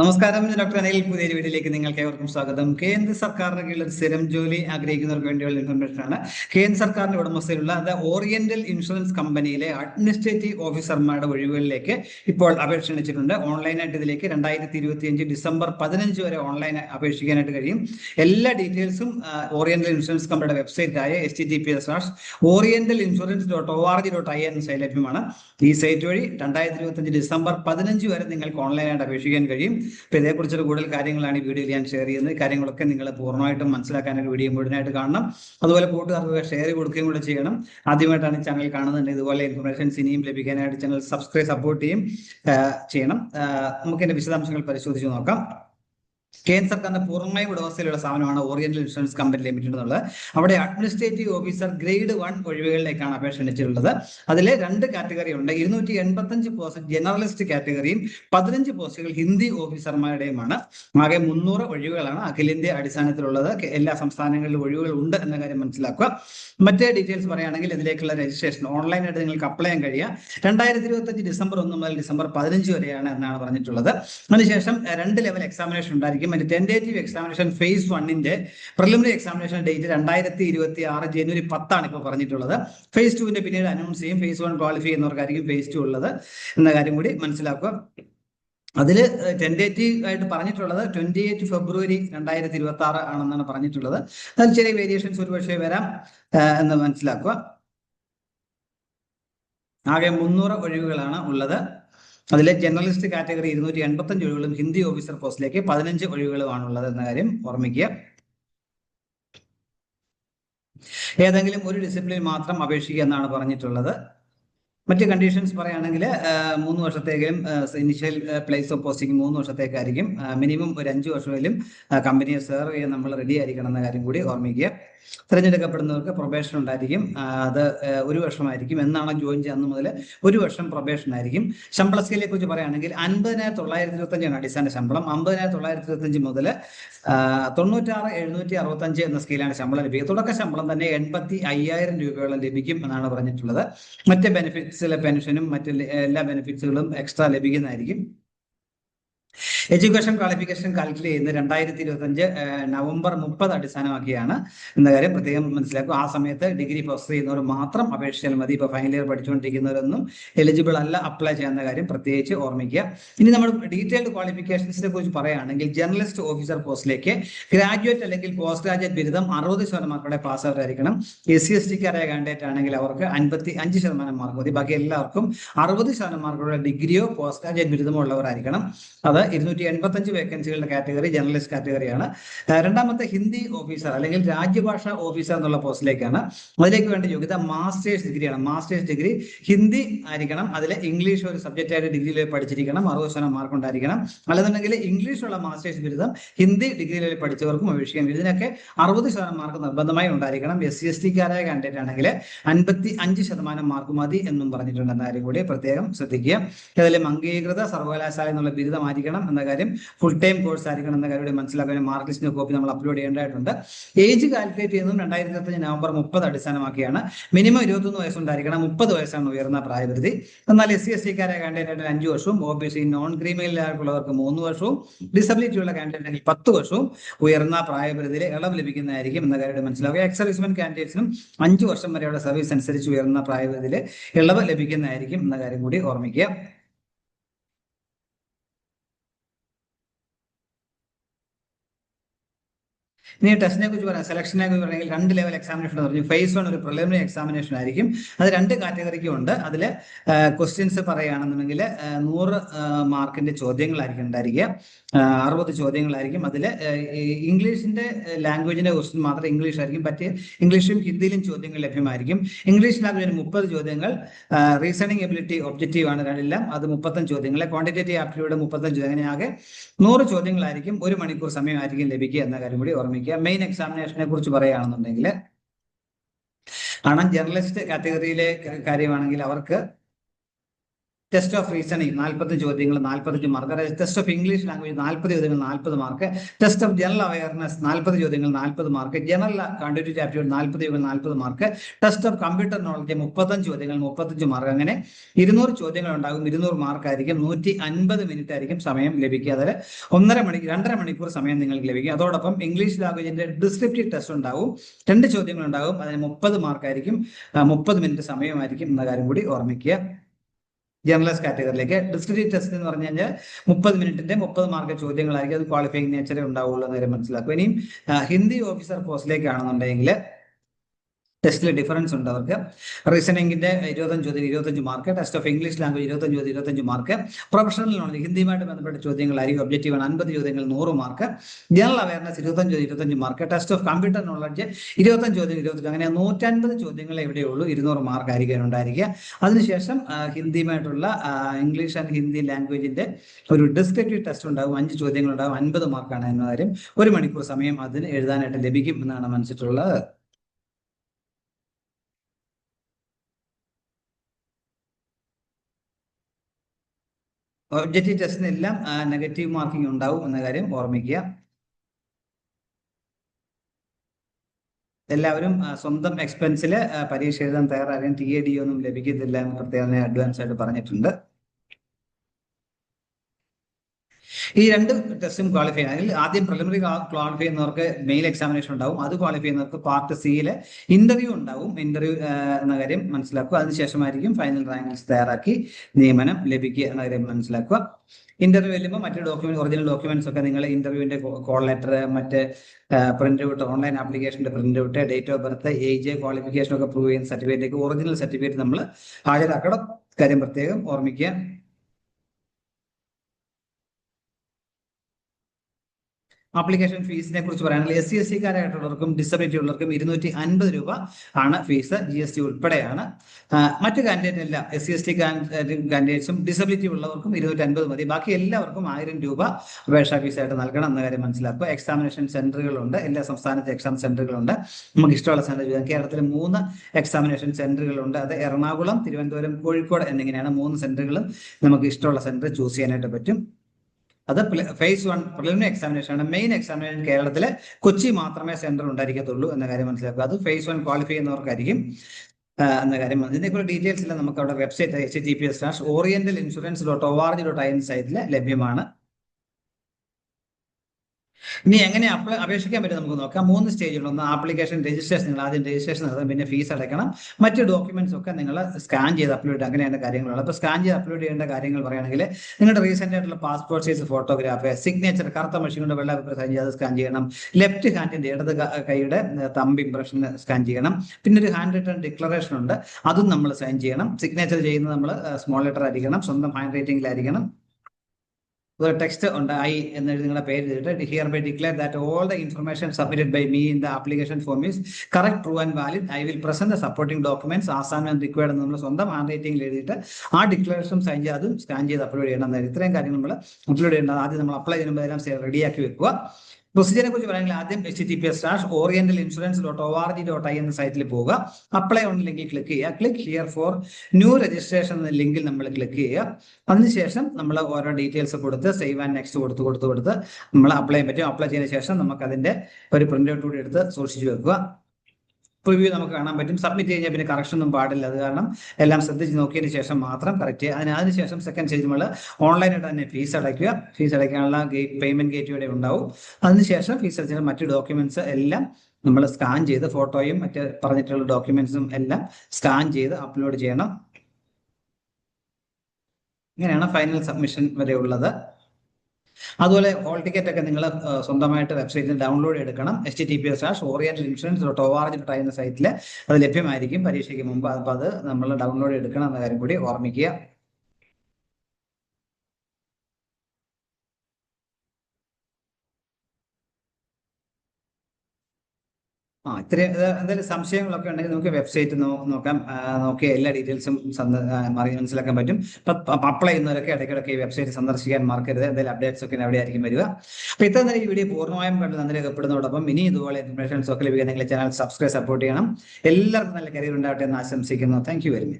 നമസ്കാരം ഡോക്ടർ അനിൽ പുതിയ വീഡിയോയിലേക്ക് നിങ്ങൾക്ക് ഏവർക്കും സ്വാഗതം. കേന്ദ്ര സർക്കാരിന് കീഴിൽ സ്ഥിരം ജോലി ആഗ്രഹിക്കുന്നവർക്ക് വേണ്ടിയുള്ള ഇൻഫർമേഷൻ ആണ്. കേന്ദ്ര സർക്കാരിന്റെ ഉടമസ്ഥയിലുള്ള ദ ഓറിയന്റൽ ഇൻഷുറൻസ് കമ്പനിയിലെ അഡ്മിനിസ്ട്രേറ്റീവ് ഓഫീസർമാരുടെ ഒഴിവുകളിലേക്ക് ഇപ്പോൾ അപേക്ഷ ക്ഷണിച്ചിട്ടുണ്ട്. ഓൺലൈനായിട്ട് ഇതിലേക്ക് രണ്ടായിരത്തി ഇരുപത്തി അഞ്ച് ഡിസംബർ പതിനഞ്ച് വരെ ഓൺലൈൻ അപേക്ഷിക്കാനായിട്ട് കഴിയും. എല്ലാ ഡീറ്റെയിൽസും ഓറിയന്റൽ ഇൻഷുറൻസ് കമ്പനിയുടെ വെബ്സൈറ്റായ s t t p s ആർസ് oriental insurance dot O R G dot I N site ലഭ്യമാണ്. ഈ സൈറ്റ് വഴി രണ്ടായിരത്തി ഇരുപത്തി അഞ്ച് ഡിസംബർ പതിനഞ്ച് വരെ നിങ്ങൾക്ക് ഓൺലൈനായിട്ട് അപേക്ഷിക്കാൻ കഴിയും. അപ്പോൾ ഇതേക്കുറിച്ചുള്ള കൂടുതൽ കാര്യങ്ങളാണ് ഈ വീഡിയോയിൽ ഞാൻ ഷെയർ ചെയ്യുന്നത്. കാര്യങ്ങളൊക്കെ നിങ്ങൾ പൂർണമായിട്ടും മനസ്സിലാക്കാനൊരു വീഡിയോ മുഴുവനായിട്ട് കാണണം. അതുപോലെ കൂട്ടുകാർക്ക് ഷെയർ കൊടുക്കുകയും കൂടെ ചെയ്യണം. ആദ്യമായിട്ടാണ് ചാനൽ കാണുന്നുണ്ട് ഇതുപോലെ ഇൻഫർമേഷൻസ് ഇനിയും ലഭിക്കാനായിട്ട് ചാനൽ സബ്സ്ക്രൈബ് സപ്പോർട്ട് ചെയ്യും. ചെയ്യണം. നമുക്ക് എന്റെ വിശദാംശങ്ങൾ പരിശോധിച്ച് നോക്കാം. കേന്ദ്ര സർക്കാരിന്റെ പൂർണമായും ഉടമസ്ഥയിലുള്ള സ്ഥാപനമാണ് ഓറിയന്റൽ ഇൻഷുറൻസ് കമ്പനി ലിമിറ്റഡ് എന്നുള്ളത്. അവിടെ അഡ്മിനിസ്ട്രേറ്റീവ് ഓഫീസർ ഗ്രേഡ് വൺ ഒഴിവുകളിലേക്കാണ് അപേക്ഷ ക്ഷണിച്ചിട്ടുള്ളത്. അതിലെ രണ്ട് കാറ്റഗറി ഉണ്ട്. ഇരുന്നൂറ്റി എൺപത്തഞ്ച് പോസ്റ്റ് ജനറലിസ്റ്റ് കാറ്റഗറിയും പതിനഞ്ച് പോസ്റ്റുകൾ ഹിന്ദി ഓഫീസർമാരുടെയുമാണ്. ആകെ മുന്നൂറ് ഒഴിവുകളാണ് അഖിലേന്ത്യ അടിസ്ഥാനത്തിലുള്ളത്. എല്ലാ സംസ്ഥാനങ്ങളിലും ഒഴിവുകൾ ഉണ്ട് എന്ന കാര്യം മനസ്സിലാക്കുക. മറ്റേ ഡീറ്റെയിൽസ് പറയുകയാണെങ്കിൽ ഇതിലേക്കുള്ള രജിസ്ട്രേഷൻ ഓൺലൈനായിട്ട് നിങ്ങൾക്ക് അപ്ലൈ ചെയ്യാൻ കഴിയുക. രണ്ടായിരത്തി ഇരുപത്തി അഞ്ച് ഡിസംബർ ഒന്ന് മുതൽ ഡിസംബർ പതിനഞ്ച് വരെയാണ് എന്നാണ് പറഞ്ഞിട്ടുള്ളത്. അതിനുശേഷം രണ്ട് ലെവൽ എക്സാമിനേഷൻ ഉണ്ടായിരിക്കും. അതിന്റെ ടെൻഡേറ്റീവ് എക്സാമിനേഷൻ ഫേസ് വണ്ണിന്റെ പ്രിലിമിനറി എക്സാമിനേഷൻ ഡേറ്റ് രണ്ടായിരത്തി ഇരുപത്തി ആറ് ജനുവരി പത്താണ് ഇപ്പോൾ പറഞ്ഞിട്ടുള്ളത്. ഫേസ് ടുവിന്റെ പിന്നീട് അനൗൺസ് ചെയ്യും. ഫേസ് വൺ ക്വാളിഫൈ ചെയ്യുന്നവർക്കായിരിക്കും ഫേസ് ടു ഉള്ളത് എന്ന കാര്യം കൂടി മനസ്സിലാക്കുക. അതിൽ ടെൻഡേറ്റീവ് ആയിട്ട് പറഞ്ഞിട്ടുള്ളത് ട്വന്റി എയ്റ്റ് ഫെബ്രുവരി രണ്ടായിരത്തി ഇരുപത്തി ആറ് ആണെന്നാണ് പറഞ്ഞിട്ടുള്ളത്. അതിൽ ചെറിയ വേരിയേഷൻസ് ഒരുപക്ഷെ വരാം എന്ന് മനസ്സിലാക്കുക. ആകെ മുന്നൂറ് ഒഴിവുകളാണ് ഉള്ളത്. അതിലെ ജനറലിസ്റ്റ് കാറ്റഗറി ഇരുന്നൂറ്റി എൺപത്തഞ്ച് ഒഴിവുകളും ഹിന്ദി ഓഫീസർ പോസ്റ്റിലേക്ക് പതിനഞ്ച് ഒഴിവുകളുമാണുള്ളത് എന്ന കാര്യം ഓർമ്മിക്കുക. ഏതെങ്കിലും ഒരു ഡിസിപ്ലിൻ മാത്രം അപേക്ഷിക്കുക എന്നാണ് പറഞ്ഞിട്ടുള്ളത്. മറ്റ് കണ്ടീഷൻസ് പറയുകയാണെങ്കിൽ മൂന്ന് വർഷത്തേക്കും ഇനിഷ്യൽ പ്ലേസ് ഓഫ് പോസ്റ്റിംഗ് മൂന്ന് വർഷത്തേക്കായിരിക്കും. മിനിമം ഒരു അഞ്ച് വർഷമെങ്കിലും കമ്പനിയെ സെർവ് ചെയ്യാൻ നമ്മൾ റെഡി ആയിരിക്കണം എന്ന കാര്യം കൂടി ഓർമ്മിക്കുക. തിരഞ്ഞെടുക്കപ്പെടുന്നവർക്ക് പ്രൊബേഷൻ ഉണ്ടായിരിക്കും. അത് ഒരു വർഷമായിരിക്കും. എന്നാണ് ജോയിൻ ചെയ്യുന്ന മുതൽ ഒരു വർഷം പ്രൊബേഷൻ ആയിരിക്കും. ശമ്പള സ്കെയിലെ കുറിച്ച് പറയുകയാണെങ്കിൽ അൻപതിനായിരത്തി തൊള്ളായിരത്തി ഇരുപത്തഞ്ചാണ് അടിസ്ഥാന ശമ്പളം. അമ്പതിനായിരത്തി തൊള്ളായിരത്തി ഇരുപത്തഞ്ച് മുതൽ തൊണ്ണൂറ്റാറ് എഴുന്നൂറ്റി അറുപത്തഞ്ച് എന്ന സ്കെയിലാണ് ശമ്പളം ലഭിക്കുക. തുടക്ക ശമ്പളം തന്നെ എൺപത്തി അയ്യായിരം രൂപയോളം ലഭിക്കും എന്നാണ് പറഞ്ഞിട്ടുള്ളത്. മറ്റ് ബെനിഫിറ്റ്സിലെ പെൻഷനും മറ്റ് എല്ലാ ബെനിഫിറ്റ്സുകളും എക്സ്ട്രാ ലഭിക്കുന്നതായിരിക്കും. എഡ്യൂക്കേഷൻ ക്വാളിഫിക്കേഷൻ കാൽക്കുലേറ്റ് ചെയ്യുന്ന രണ്ടായിരത്തി ഇരുപത്തി അഞ്ച് നവംബർ മുപ്പത് അടിസ്ഥാനമാക്കിയാണ് എന്ന കാര്യം പ്രത്യേകം മനസ്സിലാക്കും ആ സമയത്ത് ഡിഗ്രി പ്രോസസ് ചെയ്യുന്നവർ മാത്രം അപേക്ഷിച്ചാൽ മതി. ഇപ്പൊ ഫൈനൽ ഇയർ പഠിച്ചുകൊണ്ടിരിക്കുന്നവരൊന്നും എലിജിബിൾ അല്ല അപ്ലൈ ചെയ്യുന്ന കാര്യം പ്രത്യേകിച്ച് ഓർമ്മിക്കുക. ഇനി നമ്മൾ ഡീറ്റെയിൽഡ് ക്വാളിഫിക്കേഷൻസിനെ കുറിച്ച് പറയുകയാണെങ്കിൽ ജേർണലിസ്റ്റ് ഓഫീസർ പോസ്റ്റിലേക്ക് ഗ്രാജുവേറ്റ് അല്ലെങ്കിൽ പോസ്റ്റ് ഗ്രാജുവേറ്റ് ബിരുദം അറുപത് ശതമാനം മാർക്കോടെ പാസ് അവരായിരിക്കണം. എസ് സി എസ് ടിക്കാരായ കാൻഡിഡേറ്റ് ആണെങ്കിൽ അവർക്ക് അൻപത്തി അഞ്ച് ശതമാനം മാർക്ക് മതി. ബാക്കി എല്ലാവർക്കും അറുപത് ശതമാനം മാർക്കോടെ ഡിഗ്രിയോ പോസ്റ്റ് ഗ്രാജുവേറ്റ് ബിരുദമോ ഉള്ളവരായിരിക്കണം. അത് ഇരുന്നൂറ്റി എൺപത്തഞ്ച് വേക്കൻസികളുടെ കാറ്റഗറി ജേർണലിസ്റ്റ് കാറ്റഗറിയാണ്. രണ്ടാമത്തെ ഹിന്ദി ഓഫീസർ അല്ലെങ്കിൽ രാജ്യഭാഷ ഓഫീസർ എന്നുള്ള പോസ്റ്റിലേക്കാണ്. അതിലേക്ക് വേണ്ട യോഗ്യത മാസ്റ്റേഴ്സ് ഡിഗ്രിയാണ്. മാസ്റ്റേഴ്സ് ഡിഗ്രി ഹിന്ദി ആയിരിക്കണം. അതിൽ ഇംഗ്ലീഷ് ഒരു സബ്ജക്റ്റ് ആയിട്ട് ഡിഗ്രിയിൽ പഠിച്ചിരിക്കണം. അറുപത് ശതമാനം മാർക്ക് ഉണ്ടായിരിക്കണം. അല്ലെന്നുണ്ടെങ്കിൽ ഇംഗ്ലീഷുള്ള മാസ്റ്റേഴ്സ് ബിരുദം ഹിന്ദി ഡിഗ്രിയിൽ പഠിച്ചവർക്കും അപേക്ഷിക്കാം. ഇതിനൊക്കെ അറുപത് ശതമാനം മാർക്ക് നിർബന്ധമായി ഉണ്ടായിരിക്കണം. എസ് സി എസ് ടിക്കാരായ കാൻഡിഡേറ്റ് ആണെങ്കിൽ അൻപത്തി അഞ്ച് ശതമാനം മാർക്ക് മതി എന്നും പറഞ്ഞിട്ടുണ്ട് എന്ന കാര്യം കൂടി പ്രത്യേകം ശ്രദ്ധിക്കുക. ഏതായാലും അംഗീകൃത സർവകലാശാല എന്നുള്ള ബിരുദമായിരിക്കണം എന്ന കാര്യം ഫുൾ ടൈം കോഴ്സ് ആയിരിക്കണം എന്ന കാര്യം മനസ്സിലാക്കാൻ മാർക്ക് ലിസ്റ്റിന്റെ കോപ്പി നമ്മൾ അപ്ലോഡ് ചെയ്യേണ്ടതായിട്ടുണ്ട്. ഏജ് കാൽക്കുലേറ്റ് ചെയ്യുന്നതും രണ്ടായിരത്തി ഇരുപത്തഞ്ച് നവംബർ മുപ്പത് അടിസ്ഥാനമാക്കിയാണ്. മിനിമം ഇരുപത്തൊന്ന് വയസ്സുണ്ടായിരിക്കണം. മുപ്പത് വയസ്സാണ് ഉയർന്ന പ്രായപരിധി. എന്നാൽ എസ് സി എസ് സിക്കാരെ കാൻഡിഡേറ്റ് അഞ്ച് വർഷവും ഒ ബി സി നോൺ ക്രീമിലുള്ളവർക്ക് മൂന്ന് വർഷവും ഡിസബിലിറ്റി ഉള്ള കാൻഡിഡേറ്റ് പത്ത് വർഷവും ഉയർന്ന പ്രായപരിധിയിൽ ഇളവ് ലഭിക്കുന്നതായിരിക്കും എന്ന കാര്യം മനസ്സിലാക്കുക. എക്സ് സർവീസ്മെൻ കാൻഡിഡേറ്റ്സിനും അഞ്ച് വർഷം വരെയുള്ള സർവീസ് അനുസരിച്ച് ഉയർന്ന പ്രായപരിധിയിൽ ഇളവ് ലഭിക്കുന്നതായിരിക്കും എന്ന കാര്യം കൂടി ഓർമ്മിക്കുക. ഇനി ടെസ്റ്റിനെ കുറിച്ച് പറയാം. സെലക്ഷനെ കുറിച്ച് പറയുകയാണെങ്കിൽ രണ്ട് ലെവൽ എക്സാമിനേഷൻ എന്ന് പറഞ്ഞു. ഫേസ് വൺ ഒരു പ്രിലിമിനറി എക്സാമിനേഷൻ ആയിരിക്കും. അത് രണ്ട് കാറ്റഗറിക്കും ഉണ്ട്. അതിൽ ക്വസ്റ്റ്യൻസ് പറയുകയാണെന്നുണ്ടെങ്കിൽ നൂറ് മാർക്കിന്റെ ചോദ്യങ്ങളായിരിക്കും ഉണ്ടായിരിക്കുക. അറുപത് ചോദ്യങ്ങളായിരിക്കും. അതിൽ ഇംഗ്ലീഷിന്റെ ലാംഗ്വേജിന്റെ ക്വസ്റ്റ്യൻ മാത്രം ഇംഗ്ലീഷ് ആയിരിക്കും. പറ്റിയ ഇംഗ്ലീഷും ഹിന്ദിയിലും ചോദ്യങ്ങൾ ലഭ്യമായിരിക്കും. ഇംഗ്ലീഷ് ലാംഗ്വേജിന് മുപ്പത് ചോദ്യങ്ങൾ റീസണിംഗ് എബിലിറ്റി ഒബ്ജക്റ്റീവ് ആണ് രണ്ടെല്ലാം. അത് മുപ്പത്തഞ്ച് ചോദ്യങ്ങൾ ക്വാണ്ടിറ്റേറ്റീവ് ആപ്റ്റിറ്റ്യൂഡ് മുപ്പത്തഞ്ച് അങ്ങനെ ആകെ നൂറ് ചോദ്യങ്ങളായിരിക്കും. ഒരു മണിക്കൂർ സമയമായിരിക്കും ലഭിക്കുക എന്ന കാര്യം കൂടി ഓർമ്മിക്കുക. മെയിൻ എക്സാമിനേഷനെ കുറിച്ച് പറയുകയാണെന്നുണ്ടെങ്കിൽ കാരണം ജേർണലിസ്റ്റ് കാറ്റഗറിയിലെ കാര്യമാണെങ്കിൽ അവർക്ക് ടെസ്റ്റ് ഓഫ് റീസണിങ് നാൽപ്പത് ചോദ്യങ്ങൾ നാൽപ്പത്തഞ്ച് mark test of English language നാൽപ്പത് ചോദ്യങ്ങൾ നാൽപ്പത് mark test of general awareness നാൽപ്പത് ചോദ്യങ്ങൾ നാൽപ്പത് മാർക്ക് ജനറൽ കണ്ടിന്യൂറ്റി ആപ്റ്റിറ്റ്യൂഡ് നാൽപ്പത് ചോദ്യങ്ങൾ നാൽപ്പത് mark test of computer knowledge മുപ്പത്തഞ്ച് ചോദ്യങ്ങൾ മുപ്പത്തഞ്ച് മാർക്ക് അങ്ങനെ ഇരുന്നൂറ് ചോദ്യങ്ങൾ ഉണ്ടാകും. ഇരുന്നൂറ് മാർക്ക് ആയിരിക്കും. നൂറ്റി അൻപത് മിനിറ്റ് ആയിരിക്കും സമയം ലഭിക്കുക. അതായത് ഒന്നര മണി രണ്ടര മണിക്കൂർ സമയം നിങ്ങൾക്ക് ലഭിക്കും അതോടൊപ്പം ഇംഗ്ലീഷ് ലാംഗ്വേജിന്റെ ഡിസ്ക്രിപ്റ്റീവ് ടെസ്റ്റ് ഉണ്ടാവും. രണ്ട് ചോദ്യങ്ങൾ ഉണ്ടാകും. അതിന് മുപ്പത് മാർക്കായിരിക്കും മുപ്പത് മിനിറ്റ് സമയമായിരിക്കും എന്ന കാര്യം കൂടി ഓർമ്മിക്കുക. ജനറൽസ് കാറ്റഗറിയിലേക്ക്. ഡിസ്ക്രിപ്റ്റീവ് ടെസ്റ്റ് എന്ന് പറഞ്ഞു കഴിഞ്ഞാൽ മുപ്പത് മിനിറ്റിന്റെ മുപ്പത് മാർക്ക് ചോദ്യങ്ങളായിരിക്കും. അത് ക്വാളിഫൈങ് നേച്ചറേ ഉണ്ടാവുള്ളൂ എന്ന് മനസ്സിലാക്കും. ഇനിയും ഹിന്ദി ഓഫീസർ പോസ്റ്റിലേക്കാണെന്നുണ്ടെങ്കിൽ ടെസ്റ്റിൽ ഡിഫറൻസ് ഉണ്ട് അവർക്ക്. റീസണിങ്ങിന്റെ ഇരുപത്തഞ്ച് ചോദ്യം ഇരുപത്തഞ്ച് mark test of English language ഇരുപത്തഞ്ച് ചോദ്യം ഇരുപത്തഞ്ച് മാർക്ക് പ്രൊഫഷണൽ നോളജ് ഹിന്ദിയുമായിട്ട് ബന്ധപ്പെട്ട ചോദ്യങ്ങളായിരിക്കും ഒബ്ജക്റ്റീവ് അൻപത് ചോദ്യങ്ങൾ നൂറ് മാർക്ക് ജനറൽ അവയർനെസ് ഇരുപത്തഞ്ച് ചോദ്യം ഇരുപത്തഞ്ച് mark test of computer knowledge ഇരുപത്തഞ്ച് ചോദ്യം ഇരുപത്തഞ്ച്. അങ്ങനെ നൂറ്റൻപത് ചോദ്യങ്ങൾ എവിടെയുള്ളൂ ഇരുന്നൂറ് മാർക്ക് ആയിരിക്കും ഉണ്ടായിരിക്കുക. അതിനുശേഷം ഹിന്ദിയുമായിട്ടുള്ള ഇംഗ്ലീഷ് ആൻഡ് ഹിന്ദി ലാംഗ്വേജിന്റെ ഒരു ഡിസ്ക്രിപ്റ്റീവ് ടെസ്റ്റ് ഉണ്ടാകും. അഞ്ച് ചോദ്യങ്ങൾ ഉണ്ടാകും. അൻപത് മാർക്കാണ് എന്ന ഒരു മണിക്കൂർ സമയം അതിന് എഴുതാനായിട്ട് ലഭിക്കും എന്നാണ് മനസ്സിട്ടുള്ളത് ഒബ്ജക്റ്റീവ് ടെസ്റ്റിന് എല്ലാം നെഗറ്റീവ് മാർക്കിംഗ് ഉണ്ടാവും എന്ന കാര്യം ഓർമ്മിക്കുക. എല്ലാവരും സ്വന്തം എക്സ്പെൻസിൽ പരീക്ഷ എഴുതാൻ തയ്യാറാകാൻ ടി എ ഡി ഒന്നും ലഭിക്കത്തില്ല എന്ന് പ്രത്യേകം അഡ്വാൻസ് ആയിട്ട് പറഞ്ഞിട്ടുണ്ട്. ഈ രണ്ട് ടെസ്റ്റും ക്വാളിഫൈ ആണെങ്കിൽ ആദ്യം പ്രിലിമിനറി ക്വാളിഫൈ ചെയ്യുന്നവർക്ക് മെയിൽ എക്സാമിനേഷൻ ഉണ്ടാവും. അത് ക്വാളിഫൈ ചെയ്യുന്നവർക്ക് പാർട്ട് സിയിലെ ഇന്റർവ്യൂ ഉണ്ടാവും. ഇന്റർവ്യൂ എന്ന കാര്യം മനസ്സിലാക്കുക. അതിനുശേഷമായിരിക്കും ഫൈനൽ റാങ്ക് ലിസ്റ്റ് തയ്യാറാക്കി നിയമനം ലഭിക്കുക എന്ന കാര്യം മനസ്സിലാക്കുക. ഇന്റർവ്യൂ വരുമ്പോൾ മറ്റു ഡോക്യുമെന്റ് ഒറിജിനൽ ഡോക്യുമെന്റ്സ് ഒക്കെ നിങ്ങൾ ഇന്റർവ്യൂവിന്റെ കോൾ ലെറ്റർ മറ്റ് പ്രിന്റ് ഔട്ട് ഓൺലൈൻ ആപ്ലിക്കേഷന്റെ print out date of birth age qualification ഒക്കെ പ്രൂവ് ചെയ്യുന്ന സർട്ടിഫിക്കറ്റ് ഒറിജിനൽ സർട്ടിഫിക്കറ്റ് നമ്മൾ ഹാജരാക്കണം. കാര്യം പ്രത്യേകം ഓർമ്മിക്കുക. ആപ്ലിക്കേഷൻ ഫീസിനെ കുറിച്ച് പറയുകയാണെങ്കിൽ എസ് സി എസ് സിക്കാരായിട്ടുള്ളവർക്കും ഡിസബിലിറ്റി ഉള്ളവർക്കും ഇരുന്നൂറ്റി അൻപത് രൂപ ആണ് ഫീസ് ജി എസ് ടി ഉൾപ്പെടെയാണ്. മറ്റു കാൻഡിഡേറ്റ് എല്ലാം എസ് സി എസ് ടി കാൻഡിഡേറ്റ്സും ഡിസബിലിറ്റി ഉള്ളവർക്കും ഇരുന്നൂറ്റി അൻപത് മതി. ബാക്കി എല്ലാവർക്കും ആയിരം രൂപ അപേക്ഷാ ഫീസായിട്ട് നൽകണം എന്ന കാര്യം മനസ്സിലാക്കുക. എക്സാമിനേഷൻ സെന്ററുകളുണ്ട് എല്ലാ സംസ്ഥാനത്തെ എക്സാം സെന്ററുകളുണ്ട് നമുക്ക് ഇഷ്ടമുള്ള സെന്റർ കേരളത്തിൽ മൂന്ന് എക്സാമിനേഷൻ സെന്ററുകളുണ്ട് അത് എറണാകുളം തിരുവനന്തപുരം കോഴിക്കോട് എന്നിങ്ങനെയാണ് മൂന്ന് സെന്ററുകളും നമുക്ക് ഇഷ്ടമുള്ള സെന്റർ ചൂസ് ചെയ്യാനായിട്ട് പറ്റും. അത് ഫേസ് വൺ പ്രിലിമിനറി എക്സാമിനേഷൻ ആണ്. മെയിൻ എക്സാമിനേഷൻ കേരളത്തിൽ കൊച്ചി മാത്രമേ സെന്റർ ഉണ്ടായിരിക്കത്തുള്ളൂ എന്ന കാര്യം മനസ്സിലാക്കുക. അത് ഫേസ് വൺ ക്വാളിഫൈ ചെയ്യുന്നവർക്കായിരിക്കും എന്ന കാര്യം ഇതിനെക്കുറിച്ച് ഡീറ്റെയിൽസ് എല്ലാം നമുക്ക് അവിടെ website H T P S slash oriental insurance dot O R G dot I N സൈറ്റിൽ ലഭ്യമാണ്. ഇനി എങ്ങനെ അപ്ലൈ അപേക്ഷിക്കാൻ പറ്റും നമുക്ക് നോക്കാം. മൂന്ന് സ്റ്റേജുകൾ ഒന്ന് ആപ്ലിക്കേഷൻ രജിസ്ട്രേഷൻ നിങ്ങൾ ആദ്യം രജിസ്ട്രേഷൻ നടത്തണം പിന്നെ ഫീസ് അടയ്ക്കണം. മറ്റ് ഡോക്യുമെന്റ്സ് ഒക്കെ നിങ്ങൾ സ്കാൻ ചെയ്ത് അപ്ലോഡ് അങ്ങനെയാണ് കാര്യങ്ങളുള്ളത്. അപ്പോൾ സ്കാൻ ചെയ്ത് അപ്ലോഡ് ചെയ്യേണ്ട കാര്യങ്ങൾ പറയുകയാണെങ്കിൽ നിങ്ങളുടെ റീസെന്റ് ആയിട്ടുള്ള പാസ്പോർട്ട് സൈസ് ഫോട്ടോഗ്രാഫ് സിഗ്നേച്ചർ കറുത്ത മഷി കൊണ്ട് വെള്ള പേപ്പർ സൈൻ ചെയ്ത് സ്കാൻ ചെയ്യണം. ലെഫ്റ്റ് ഹാൻഡിന്റെ ഇടത് കൈയുടെ തമ്പ് ഇംപ്രഷൻ സ്കാൻ ചെയ്യണം. പിന്നെ ഒരു ഹാൻഡ് റിട്ടേൺ ഡിക്ലറേഷൻ ഉണ്ട്. അതും നമ്മൾ സൈൻ ചെയ്യണം. സിഗ്നേച്ചർ ചെയ്യുന്നത് നമ്മൾ സ്മോൾ ലെറ്റർ ആയിരിക്കണം. സ്വന്തം ഹാൻഡ് റൈറ്റിംഗിലായിരിക്കണം ടെക്സ്റ്റ് ഉണ്ട് ഐ എന്ന് നിങ്ങളുടെ പേര് ചെയ്തിട്ട് hereby declare that all the information submitted by me in the application form is correct true and valid I will present the supporting documents as and required എന്ന് നമ്മൾ സ്വന്തം ഹാൻഡ് റൈറ്റിംഗിൽ എഴുതിയിട്ട് ആ ഡിക്ലറേഷൻ സൈൻ ചെയ്ത് സ്കാൻ ചെയ്ത് upload ചെയ്യണം. ഇത്രയും കാര്യങ്ങൾ നമ്മൾ അപ്ലോഡ് ചെയ്യേണ്ടത് ആദ്യം നമ്മൾ അപ്ലൈ ചെയ്യുമ്പോൾ എല്ലാം റെഡിയാക്കി വെക്കുക. പ്രൊസീജിയറെ കുറിച്ച് പറയുകയാണെങ്കിൽ ആദ്യം H T P S slash oriental insurance dot O R G dot I എന്ന സൈറ്റിൽ പോവുക. അപ്ലൈ ഓൺ ലിങ്കിൽ ക്ലിക്ക് ചെയ്യുക. Click here for new registration എന്ന ലിങ്കിൽ നമ്മൾ ക്ലിക്ക് ചെയ്യുക. അതിനുശേഷം നമ്മൾ ഓരോ ഡീറ്റെയിൽസ് കൊടുത്ത് സേവ് ആൻഡ് നെക്സ്റ്റ് കൊടുത്ത് കൊടുത്ത് കൊടുത്ത് നമ്മൾ അപ്ലൈ ചെയ്യാൻ പറ്റും. അപ്ലൈ ചെയ്തതിനു ശേഷം നമുക്ക് അതിന്റെ ഒരു പ്രിന്റ് ഔട്ട് കൂടി എടുത്ത് സൂക്ഷിച്ചു വെക്കുക. പ്രിവ്യൂ നമുക്ക് കാണാൻ പറ്റും. സബ്മിറ്റ് കഴിഞ്ഞാൽ പിന്നെ കറക്ഷൻ ഒന്നും പാടില്ല. അത് കാരണം എല്ലാം ശ്രദ്ധിച്ച് നോക്കിയതിന് ശേഷം മാത്രം കറക്റ്റ് അതിന് അതിനുശേഷം സെക്കൻഡ് സ്റ്റേജ് നമ്മൾ ഓൺലൈനായിട്ട് തന്നെ ഫീസ് അടയ്ക്കുക. ഫീസ് അടയ്ക്കാനുള്ള ഗേറ്റ് പേയ്മെന്റ് ഗേറ്റ് ഇവിടെ ഉണ്ടാവും. അതിനുശേഷം ഫീസ് അടച്ചാൽ മറ്റ് ഡോക്യുമെന്റ്സ് എല്ലാം നമ്മൾ സ്കാൻ ചെയ്ത് ഫോട്ടോയും മറ്റ് പറഞ്ഞിട്ടുള്ള ഡോക്യുമെന്റ്സും എല്ലാം സ്കാൻ ചെയ്ത് അപ്ലോഡ് ചെയ്യണം. ഇങ്ങനെയാണ് ഫൈനൽ സബ്മിഷൻ വരെ ഉള്ളത്. അതുപോലെ ഹോൾ ടിക്കറ്റ് ഒക്കെ നിങ്ങൾ സ്വന്തമായിട്ട് വെബ്സൈറ്റിൽ ഡൗൺലോഡ് എടുക്കണം H T P S ash oriental insurance dot O R G dot എന്ന സൈറ്റിൽ അത് ലഭ്യമായിരിക്കും പരീക്ഷയ്ക്ക് മുമ്പ്. അപ്പോൾ അത് നമ്മൾ ഡൗൺലോഡ് എടുക്കണം എന്ന കാര്യം കൂടി ഓർമ്മിക്കുക. ആ ഇത്ര എന്തെങ്കിലും സംശയങ്ങളൊക്കെ ഉണ്ടെങ്കിൽ നമുക്ക് വെബ്സൈറ്റ് നോക്കാം. നോക്കിയാൽ എല്ലാ ഡീറ്റെയിൽസും മനസ്സിലാക്കാൻ പറ്റും. അപ്ലൈ ചെയ്യുന്നവരൊക്കെ ഇടയ്ക്കിടയ്ക്ക് ഈ വെബ്സൈറ്റ് സന്ദർശിക്കാൻ മറക്കരുത്. എന്തെങ്കിലും അപ്ഡേറ്റ്സ് ഒക്കെ അവിടെ ആയിരിക്കും വരിക. അപ്പൊ ഇത്ര നേരം ഈ വീഡിയോ പൂർണമായും കണ്ട് രേഖപ്പെടുന്നതോടൊപ്പം ഇനി ഇതുപോലെ ഇൻഫർമേഷൻസ് ഒക്കെ ലഭിക്കാൻ ചാനൽ സബ്സ്ക്രൈബ് സപ്പോർട്ട് ചെയ്യണം. എല്ലാവർക്കും നല്ല കരിയർ ഉണ്ടാവട്ടെ എന്ന് ആശംസിക്കുന്നു. Thank very much